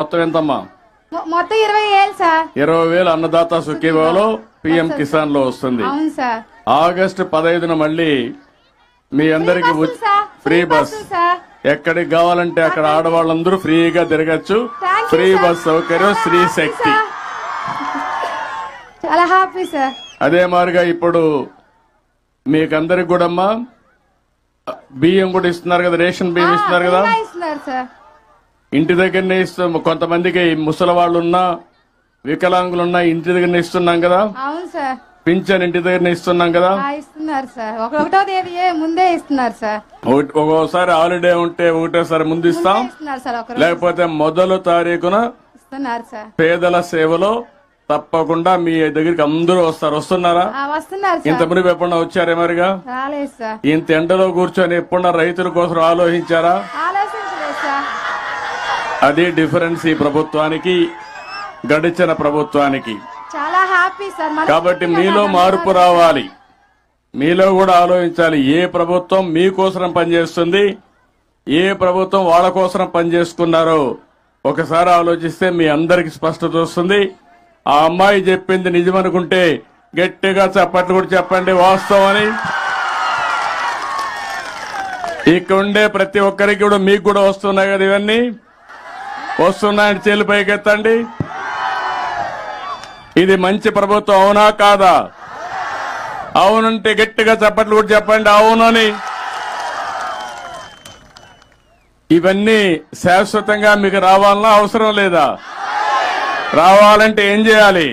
మొత్తం ఎంతమ్మా? మొత్తం ఇరవై ఏళ్ళు సార్. ఇరవై వేలు అన్నదాత సుఖీభావలో పిఎం కిసాన్లో వస్తుంది. అవును సార్. ఆగస్టు పదహైదున మళ్ళీ మీ అందరికి ఫ్రీ బస్. ఎక్కడికి కావాలంటే అక్కడ ఆడవాళ్ళందరూ ఫ్రీగా తిరగచ్చు. ఫ్రీ. బస్ సౌకర్యం happy, శక్తి. చాలా హ్యాపీ సార్. అదే మాదిరిగా ఇప్పుడు మీకందరికి కూడా అమ్మా బియ్యం కూడా ఇస్తున్నారు కదా రేషన్ బియ్యం ఇస్తున్నారు కదా. ఇలా ఇస్తున్నారు సార్. ఇంటి దగ్గరనే ఇస్తాం కొంతమందికి ముసలి వాళ్ళు ఉన్నా వికలాంగులు ఉన్నా ఇంటి దగ్గరనే ఇస్తున్నాం కదా. అవును సార్. పింఛన్ ఇంటి దగ్గరనే ఇస్తున్నాం కదా. ఇస్తున్నారు సార్. ఒకటో తేదీ ముందే ఇస్తున్నారు సార్. ఒక్కోసారి హాలిడే ఉంటే ఒకటేసారి ముందు ఇస్తాం. లేకపోతే మొదలు తారీఖున ఇస్తున్నారు సార్. పేదల సేవలో తప్పకుండా మీ దగ్గరికి అందరూ వస్తారు. వస్తున్నారా? వస్తున్నారు ఇంత మునిపు ఎప్పుడన్నా వచ్చారే మరిగా? ఇంత ఎండలో కూర్చొని ఎప్పుడన్నా రైతుల కోసం ఆలోచించారా? అది డిఫరెన్స్ ఈ ప్రభుత్వానికి గడిచిన ప్రభుత్వానికి. చాలా హ్యాపీ సార్. కాబట్టి మీలో మార్పు రావాలి. మీలో కూడా ఆలోచించాలి. ఏ ప్రభుత్వం మీకోసం పనిచేస్తుంది? ఏ ప్రభుత్వం వాళ్ళ కోసం పనిచేసుకున్నారో? ఒకసారి ఆలోచిస్తే మీ అందరికి స్పష్టత వస్తుంది. ఆ అమ్మాయి చెప్పింది నిజమనుకుంటే గట్టిగా చప్పట్లు కూడా చెప్పండి వాస్తవం అని. ఇక్కడ ఉండే ప్రతి ఒక్కరికి కూడా మీకు కూడా వస్తున్నాయి కదా ఇవన్నీ. వస్తున్నాయని చేలు పైకెత్తండి. ఇది మంచి ప్రభుత్వం అవునా కాదా? అవునంటే గట్టిగా చప్పట్లు కూడా చెప్పండి అవునని. ఇవన్నీ శాశ్వతంగా మీకు రావాలన్నా అవసరం లేదా? రావాలంటే ఏం చేయాలి?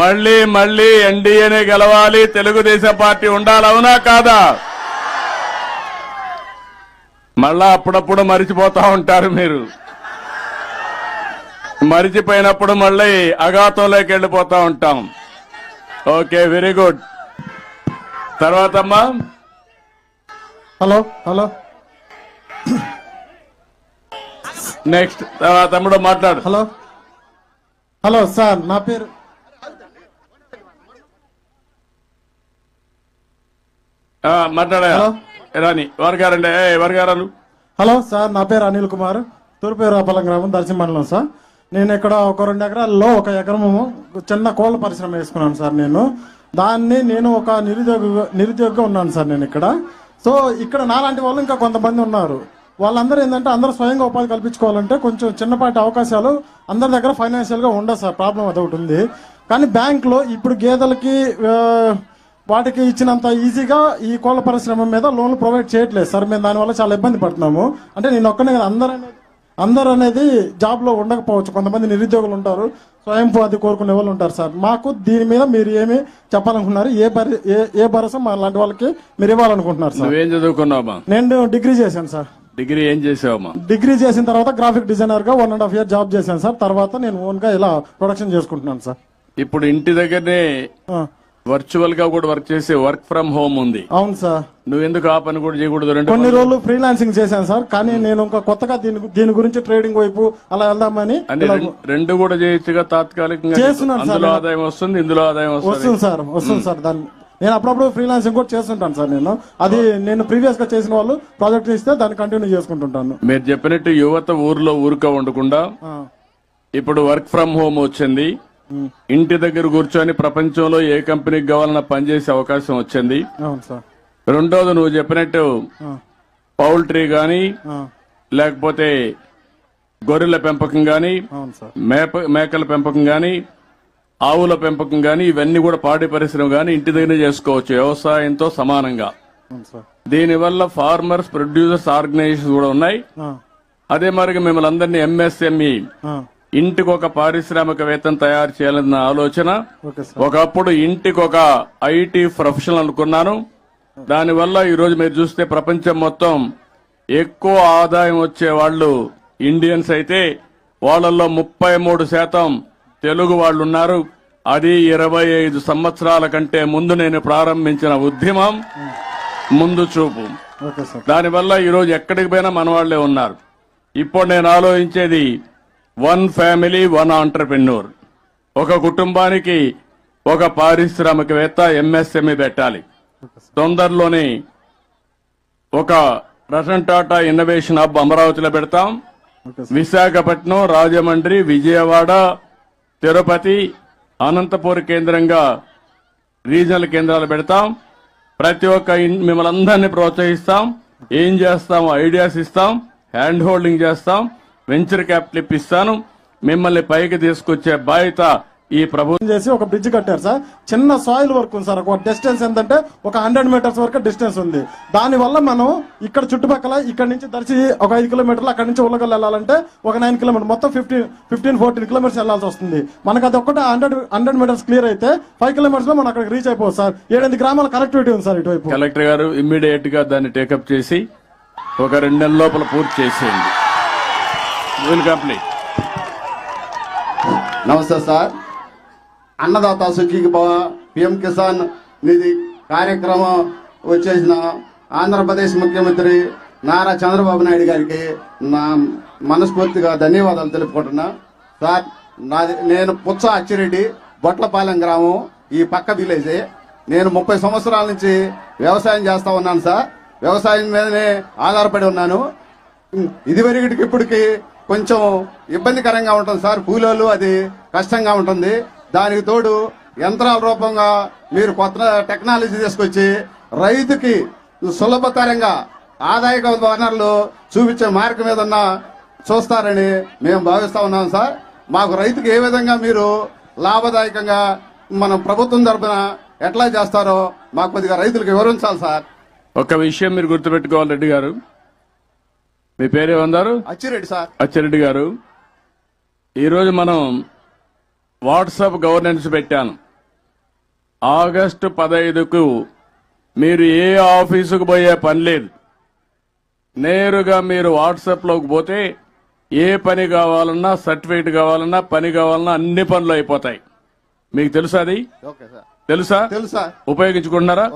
మళ్ళీ మళ్ళీ ఎన్డీఏనే గెలవాలి తెలుగుదేశం పార్టీ ఉండాలి అవునా కాదా? మళ్ళా అప్పుడప్పుడు మరిచిపోతా ఉంటారు మీరు. మరిచిపోయినప్పుడు మళ్ళీ అఘాతంలోకి వెళ్ళిపోతా ఉంటాం. Okay very good. తర్వాత అమ్మా. Hello hello. నెక్స్ట్ తర్వాత తమ్ముడు మాట్లాడు. హలో. హలో సార్ నా పేరు. మాట్లాడా రాని ఎవరు వర్గారండి ఏ వర్గారాలు హలో సార్ నా పేరు అనిల్ కుమార్. తూర్పురాపల్లం గ్రామం దర్శన మండలం సార్. నేను ఇక్కడ ఒక రెండు ఎకరాల్లో ఒక ఎకరము చిన్న కోళ్ళ పరిశ్రమ వేసుకున్నాను సార్ నేను. దాన్ని నేను ఒక నిరుద్యోగ నిరుద్యోగిగా ఉన్నాను సార్ నేను ఇక్కడ. సో ఇక్కడ నాలాంటి వాళ్ళు ఇంకా కొంతమంది ఉన్నారు. వాళ్ళందరూ ఏంటంటే అందరూ స్వయంగా ఉపాధి కల్పించుకోవాలంటే కొంచెం చిన్నపాటి అవకాశాలు అందరి దగ్గర ఫైనాన్షియల్గా ఉండదు సార్ ప్రాబ్లం అదొకటి ఉంది. కానీ బ్యాంక్లో ఇప్పుడు గేదెలకి వాటికి ఇచ్చినంత ఈజీగా ఈ కోళ్ళ పరిశ్రమ మీద లోన్లు ప్రొవైడ్ చేయట్లేదు. సార్ మేము దానివల్ల చాలా ఇబ్బంది పడుతున్నాము. అంటే నేను ఒక్కనే కదా అందరూ అనేది అందరూ అనేది జాబ్లో ఉండకపోవచ్చు. కొంతమంది నిరుద్యోగులు ఉంటారు స్వయం ఉపాధి కోరుకునే వాళ్ళు ఉంటారు సార్. మాకు దీని మీద మీరు ఏమి చెప్పాలనుకుంటున్నారు ఏ భరి ఏ ఏ భరోసా మా లాంటి వాళ్ళకి మీరు ఇవ్వాలనుకుంటున్నారు సార్? నువ్వేం చదువుకున్నావమ్మా నేను డిగ్రీ చేశాను సార్. డిగ్రీ ఏం చేసావమ్మా డిగ్రీ చేసిన తర్వాత graphic డిజైనర్గా one and half year job చేశాను సార్. తర్వాత నేను ఓన్గా ఇలా ప్రొడక్షన్ చేసుకుంటున్నాను సార్. ఇప్పుడు ఇంటి దగ్గరనే వర్చువల్గా కూడా వర్క్ చేసే వర్క్ ఫ్రమ్ హోమ్ ఉంది. అవును సార్ నువ్వెందుకు ఆ పని కూడా చేయకూడదు రెండు కొన్ని? రోజులు ఫ్రీలాన్సింగ్ చేశాను సార్ కానీ నేను ఇంకా కొత్తగా దీని దీని గురించి ట్రేడింగ్ వైపు అలా వెళ్దామని అంటే ఇలా రెం- రెండు కూడా చేయొచ్చుగా తాత్కాలికంగా? చేస్తున్నాను సార్ అందులో. ఆదాయం వస్తుంది ఇందులో ఆదాయం వస్తుంది. వస్తుంది సార్ వస్తుంది సార్ దాన్ని నేను అప్పుడప్పుడు ఫ్రీలాన్సింగ్ కూడా చేస్తుంటాను సార్ నేను. అది నేను ప్రీవియస్గా చేసిన వాళ్ళు ప్రాజెక్ట్ ఇస్తే దాన్ని కంటిన్యూ చేసుకుంటుంటాను. మీరు చెప్పినట్టు యువత ఊర్లో ఊరుక ఉండకుండా ఆ, ఇప్పుడు వర్క్ ఫ్రం హోమ్ వచ్చింది. ఇంటి దగ్గర కూర్చొని ప్రపంచంలో ఏ కంపెనీకి కావాలన్నా పనిచేసే అవకాశం వచ్చింది. రెండోది నువ్వు చెప్పినట్టు పౌల్ట్రీ గాని లేకపోతే గొర్రెల పెంపకం గాని మేప మేకల పెంపకం గాని ఆవుల పెంపకం గాని ఇవన్నీ కూడా పాడి పరిశ్రమ గాని ఇంటి దగ్గర చేసుకోవచ్చు. వ్యవసాయంతో సమానంగా. దీనివల్ల ఫార్మర్స్ ప్రొడ్యూసర్స్ ఆర్గనైజేషన్ కూడా ఉన్నాయి. అదే మరి మిమ్మల్ని అందరినీ ఎంఎస్ఎంఈ ఇంటికి ఒక పారిశ్రామికవేత్తం తయారు చేయాలన్న ఆలోచన. ఒకప్పుడు ఇంటికి ఒక ఐటీ ప్రొఫెషనల్ అనుకున్నాను. దానివల్ల ఈరోజు మీరు చూస్తే ప్రపంచం మొత్తం ఎక్కువ ఆదాయం వచ్చే వాళ్ళు ఇండియన్స్ అయితే వాళ్ళల్లో ముప్పై మూడు శాతం తెలుగు వాళ్ళు ఉన్నారు అది ఇరవై ఐదు సంవత్సరాల కంటే ముందు నేను ప్రారంభించిన ఉద్యమం. ముందు చూపు. దానివల్ల ఈరోజు ఎక్కడికి పోయినా మన వాళ్ళే ఉన్నారు. ఇప్పుడు నేను ఆలోచించేది వన్ ఫ్యామిలీ వన్ ఆంటర్ప్రెన్యూర్. ఒక కుటుంబానికి ఒక పారిశ్రామికవేత్త ఎంఎస్ఎంఈ పెట్టాలి. తొందరలోనే ఒక రతన్ టాటా ఇన్నోవేషన్ హబ్ అమరావతిలో పెడతాం. విశాఖపట్నం రాజమండ్రి విజయవాడ తిరుపతి అనంతపూర్ కేంద్రంగా రీజనల్ కేంద్రాలు పెడతాం. ప్రతి ఒక్క మిమ్మల్ని అందరినీ ప్రోత్సహిస్తాం. ఏం చేస్తాం ఐడియాస్ ఇస్తాం. హ్యాండ్ హోల్డింగ్ చేస్తాం. వెంచర్ క్యాపిటల్ ఇప్పిస్తాను మిమ్మల్ని పైకి తీసుకొచ్చే బాధ్యత ఈ ప్రభుత్వం చేసి ఒక బ్రిడ్జ్ కట్టారు సార్. చిన్న సాయిల్ వర్క్ ఉంది సార్. ఒక డిస్టెన్స్ ఏంటంటే ఒక హండ్రెడ్ మీటర్స్ వరకు డిస్టెన్స్ ఉంది. దాని వల్ల మనం ఇక్కడ చుట్టుపక్కల ఇక్కడ నుంచి దర్శి ఒక ఐదు కిలోమీటర్లు అక్కడ నుంచి ఉల్లగల్ వెళ్ళాలంటే ఒక నైన్ కిలోమీటర్ మొత్తం ఫిఫ్టీన్ ఫిఫ్టీన్ ఫోర్టీన్ కిలోమీటర్స్ వెళ్ళాల్సి వస్తుంది. మనకు అది ఒక్కటే హండ్రెడ్ హండ్రెడ్ మీటర్స్ క్లియర్ అయితే ఫైవ్ కిలోమీటర్స్లో మనం అక్కడికి రీచ్ అయిపోవచ్చు సార్. ఏడెనిమిది గ్రామాల కనెక్టివిటీ ఉంది సార్ ఇటువైపు. కలెక్టర్ గారు ఇమ్మీడియట్గా దాన్ని టేకప్ చేసి ఒక రెండు నెలల లోపల పూర్తి చేసేయండి. విల్ కంప్లీట్ నమస్తే సార్. అన్నదాత సుఖీకి భవ పిఎం కిసాన్ నిధి కార్యక్రమం వచ్చేసిన ఆంధ్రప్రదేశ్ ముఖ్యమంత్రి నారా చంద్రబాబు నాయుడు గారికి నా మనస్ఫూర్తిగా ధన్యవాదాలు తెలుపుకుంటున్నా. సార్ నాది నేను పుచ్చ అచ్చిరెడ్డి బొట్లపాలెం గ్రామం ఈ పక్క విలేజే. నేను ముప్పై సంవత్సరాల నుంచి వ్యవసాయం చేస్తా ఉన్నాను సార్. వ్యవసాయం మీదనే ఆధారపడి ఉన్నాను. ఇదివరకటికి ఇప్పటికి కొంచెం ఇబ్బందికరంగా ఉంటుంది సార్. కూలోళ్ళు అది కష్టంగా ఉంటుంది. దానికి తోడు యంత్రాల రూపంగా మీరు కొత్త టెక్నాలజీ తీసుకొచ్చి రైతుకి సులభతరంగా ఆదాయక వనరులు చూపించే మార్గం మీద ఉన్న చూస్తారని మేము భావిస్తా ఉన్నాం సార్. మాకు రైతుకి ఏ విధంగా మీరు లాభదాయకంగా మనం ప్రభుత్వం తరఫున ఎట్లా చేస్తారో మాకు కొద్దిగా రైతులకు వివరించాలి సార్. ఒక విషయం మీరు గుర్తుపెట్టుకోవాలి రెడ్డి గారు. మీ పేరేమన్నారు అచ్చిరెడ్డి సార్. అచ్చిరెడ్డి గారు. ఈరోజు మనం వాట్సాప్ గవర్నెన్స్ పెట్టాను. ఆగస్టు పదహైదుకు మీరు ఏ ఆఫీసుకు పోయే పని లేదు. నేరుగా మీరు వాట్సాప్లోకి పోతే ఏ పని కావాలన్నా సర్టిఫికేట్ కావాలన్నా పని కావాలన్నా అన్ని పనులు అయిపోతాయి. మీకు తెలుసా అది? తెలుసా? తెలుసు ఉపయోగించుకుంటున్నారా?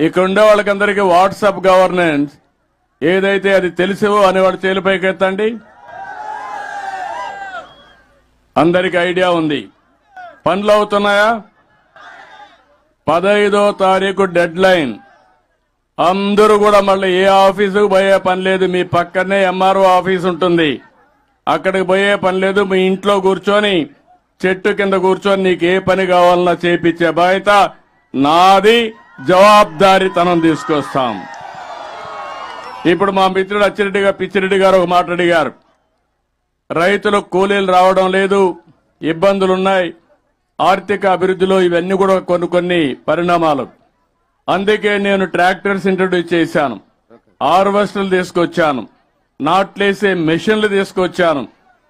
ఇక్కడ ఉండే వాళ్ళకందరికీ వాట్సాప్ గవర్నెన్స్ ఏదైతే అది తెలుసో అనేవాడు చేలిపైకి ఎత్తండి. అందరికి ఐడియా ఉంది. పనులు అవుతున్నాయా? పదహైదో తారీఖు డెడ్ లైన్. అందరూ కూడా మళ్ళీ ఏ ఆఫీసుకు పోయే పని లేదు. మీ పక్కనే ఎంఆర్ఓ ఆఫీస్ ఉంటుంది. అక్కడికి పోయే పని లేదు. మీ ఇంట్లో కూర్చొని చెట్టు కింద కూర్చొని నీకు ఏ పని కావాలన్నా చేపించే బాధ్యత నాది. జవాబారితనం తీసుకొస్తాం. ఇప్పుడు మా మిత్రుడు అచ్చిరెడ్డి గారు పిచ్చిరెడ్డి గారు ఒక మాట అడిగారు. రైతులకు కూలీలు రావడం లేదు ఇబ్బందులున్నాయి. ఆర్థిక అభివృద్ధిలో ఇవన్నీ కూడా కొన్ని కొన్ని పరిణామాలు. అందుకే నేను ట్రాక్టర్స్ ఇంట్రడ్యూస్ చేశాను. హార్వెస్టర్లు తీసుకొచ్చాను. నాట్లేసే మెషిన్లు తీసుకొచ్చాను.